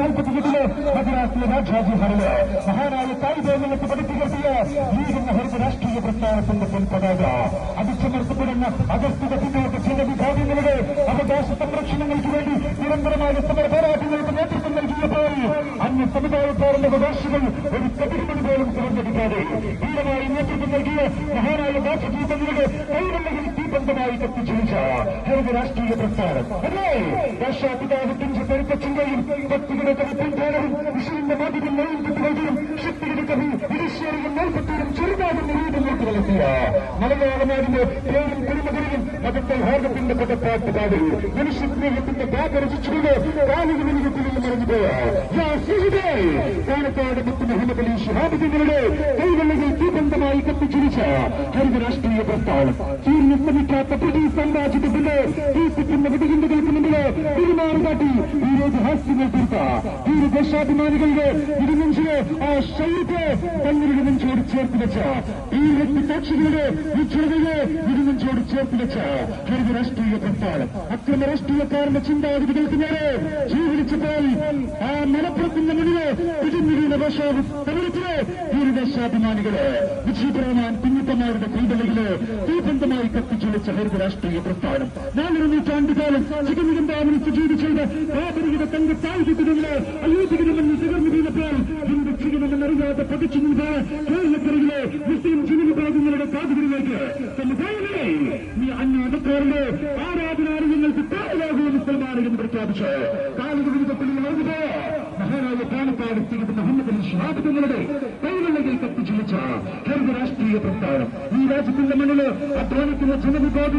നാൽപ്പത്തിയെട്ടിൽ മദ്രാസിലെ രാജാജി ഹാളിൽ മഹാനായ താലിബാനുകൾക്ക് പഠിപ്പിക്കത്തിയ ലീഗെന്ന ഹരിത രാഷ്ട്രീയ പ്രസ്ഥാനത്തിന്റെ പിൻപതാക. അടിച്ചമർത്തപ്പെടുന്ന അഗസ്തിക പിന്നോട്ട് ചില വിഭാഗങ്ങളുടെ അവകാശ സംരക്ഷണങ്ങൾക്ക് വേണ്ടി നിരന്തരമായ സമര പോരാട്ടങ്ങൾക്ക് നേതൃത്വം നൽകിയപ്പോൾ അന്യ സമുദായക്കാരുടെ അവകാശങ്ങൾ ഒരു കടിമണി പോലും തിരഞ്ഞെടുക്കാതെ നൽകിയ മഹാനായ രാജകീതങ്ങളുടെ കൈവെള്ളയിൽ തീപന്തമായി കത്തിച്ചൊഴിച്ച ഹരിത രാഷ്ട്രീയ പ്രസ്ഥാനം. അല്ലേ? രാഷ്ട്രപിതാവിന്റെ പെരുപ്പച്ചിന്തയും ഭക്തിയുടെ കവി പിൻധാരവും വിഷുവിന്റെ മാധ്യമം നെയ്യുകയും ശക്തിയുടെ കവി വിദേശീയരും നെൽപ്പത്തൂരും ചെറുതാകും രൂപങ്ങൾക്ക് വളർത്തിയ മലയാളനാടിന്റെ പേരും പെരുമകളിലും മതത്തെ ഹോർഗത്തിന്റെ പദപ്പാട്ട് പാടി മനുഷ്യ സ്നേഹത്തിന്റെ ബാധ രചിച്ചുകൊണ്ട് കാലിക മിനികത്തിൽ നിന്ന് മറിഞ്ഞുപോയ യാ സുഹൃതേ മുഹമ്മദ് അലി കൈവെള്ളയിൽ കത്തിച്ചിരിച്ച ഹരിത പ്രസ്ഥാനം. ചീർന്നു ശ്രമിക്കാത്ത ബ്രിട്ടീഷ് സാമ്രാജ്യത്തിന്റെ തീർപ്പിക്കുന്ന വെടികുണ്ടുകൾക്ക് മുമ്പിൽ പെരുമാറുകാട്ടി ഈ రోజు ഹാസ്യങ്ങൾ തീർത്ത. ഈ ദേശാഭിമാനികളുടെ ആ ശൈലിക്ക് തങ്ങളുടെ നെഞ്ചോട് ചേർത്ത് വെച്ച. ഈ രക്തസാക്ഷികളുടെ ഉജ്ജ്വലതയെ ഇരുനെഞ്ചോട് ചേർത്ത് വെച്ച ഹരിത രാഷ്ട്രീയ പ്രസ്ഥാനം. അക്രമ രാഷ്ട്രീയക്കാരന്റെ ചിന്താഗതികൾക്ക് നേരെ ജീവിച്ചപ്പോൾ ആ മലപ്പുറത്തിന്റെ മുന്നിൽ പിടിഞ്ഞിരുന്ന ഭാഷ ഈ ദേശാഭിമാനികൾ റഹ്മാൻ കുഞ്ഞിപ്പന്മാരുടെ കൈതലകൾ തീബന്ധമായി കത്തിച്ചൊളിച്ച ഹരിത രാഷ്ട്രീയ പ്രസ്ഥാനം. നാലര നൂറ്റാണ്ടുകാലം സുജീത് ചെയ്ത് ബാബരിയുടെ തന്റെ സാഹിത്യത്തിനുള്ള അയോധ്യകരമെന്ന് തകർന്നു വീണപ്പോൾ ഹിന്ദു ചികമെന്നറിയാതെ പതിച്ചു നിന്ന കേരളക്കരയിലെ മുസ്ലിം ജനവിഭാഗങ്ങളുടെ കാതുകളിലേക്ക് സമുദായങ്ങളെ നീ ആരാധനാലയങ്ങൾക്ക് താഴെയാകുമെന്ന് സ്ഥലമാണ് പ്രഖ്യാപിച്ചത് കാലിക വിരുദ്ധത്തിൽ മറന്നുപോയ മഹാനായ പാലക്കാട് സ്ഥിതി മുഹമ്മദ് അലി ഷാബ് തങ്ങളുടെ കൈവെള്ളയിൽ കത്തിച്ചുളിച്ച ഹരിത രാഷ്ട്രീയ പ്രസ്ഥാനം. ഈ രാജ്യത്തിന്റെ മണ്ണിൽ അധ്വാനിക്കുന്ന ജനവിഭാഗം